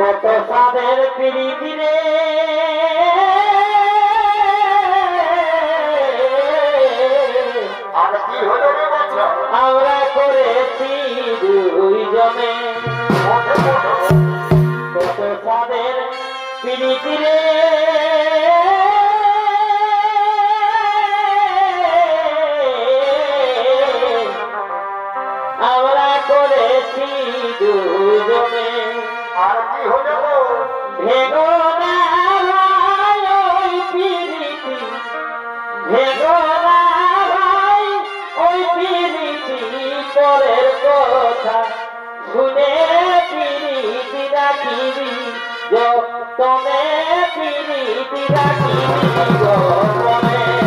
কত সাদের পিড়ি রে। কি হলো ভেগো না ওই পিরিতি। ভেগো না ওই পিরিতি, পরের কথা শুনে পিরিতি রাখিবি যতনে পিরিতি রাখিবি যতনে এতক্ষণে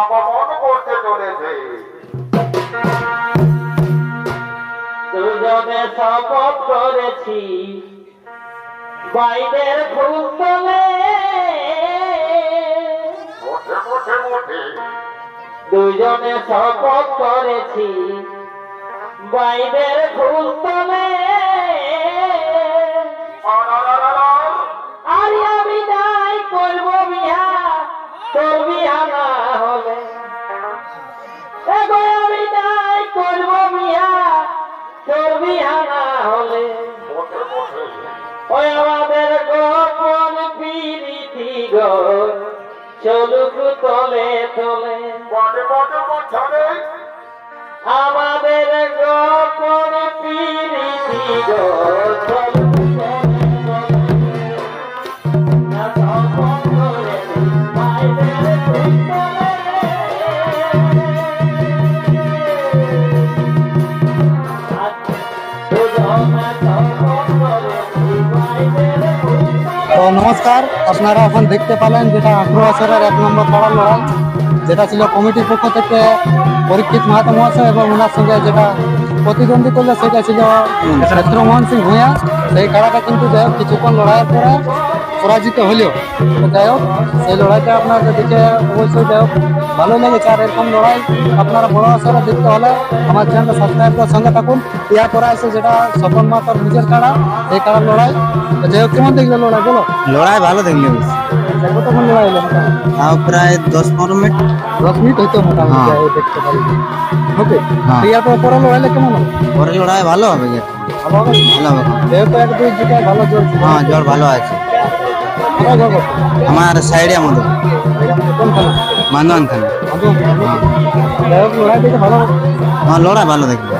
আগমন করতে চলেছে। দুজনে শপথ করেছি। বাইরের ফুল তোলে দুজনে শপথ করেছি। বাইরের ফুল তোলে ওই আমাদের গোপন পিরিতি গো। চলুক তলে তলে। বছরে আমাদের গোপন পিরিতি গো। চলুক তো নমস্কার। আপনারা এখন দেখতে পেলেন যেটা আঠারো বছরের এক নম্বর পাড়ার লড়াই যেটা ছিল কমিটির পক্ষ থেকে পরীক্ষিত মাহাতো মহাশয় এবং ওনার সঙ্গে যেটা প্রতিদ্বন্দ্বী করল সেটা ছিল ক্ষেত্রমোহন সিং ভূঁয়া সেই খেলাটা কিন্তু কিছুক্ষণ লড়াইয়ের পরে পরাজিত হলেও। যাই হোক সেই লড়াইটা আপনাদের দিকে অবশ্যই যাই হোক ভালো লেগেছে। আর এরকম লড়াই আপনারা বড় আসারা দেখতে হলে আমার চ্যানেলটা সাবস্ক্রাইব করে সঙ্গে থাকুন। ইয়ার পরে আছে যেটা স্বপন মাতার নিজের কাড়া এই কাড়ার লড়াই। যাই হোক কেমন দেখলে লড়াই বলো? লড়াই ভালো দেখলি। বেশ। কতক্ষণ লড়াই হলো। তাও প্রায় দশ পনেরো মিনিট। দশ মিনিট হইতো মোটামুটি হ্যাঁ। দেখতে পারি। ওকে হ্যাঁ। পর লড়াইলে কেমন হবে? পরে লড়াই ভালো হবে। ভালো হবে? ভালো হবে। যেহেতু এক দুই জিটায় ভালো হ্যাঁ জ্বর ভালো আছে। আমার সাইডে আমাদের। মানদান খান। ভালো আমার লড়াই ভালো দেখবে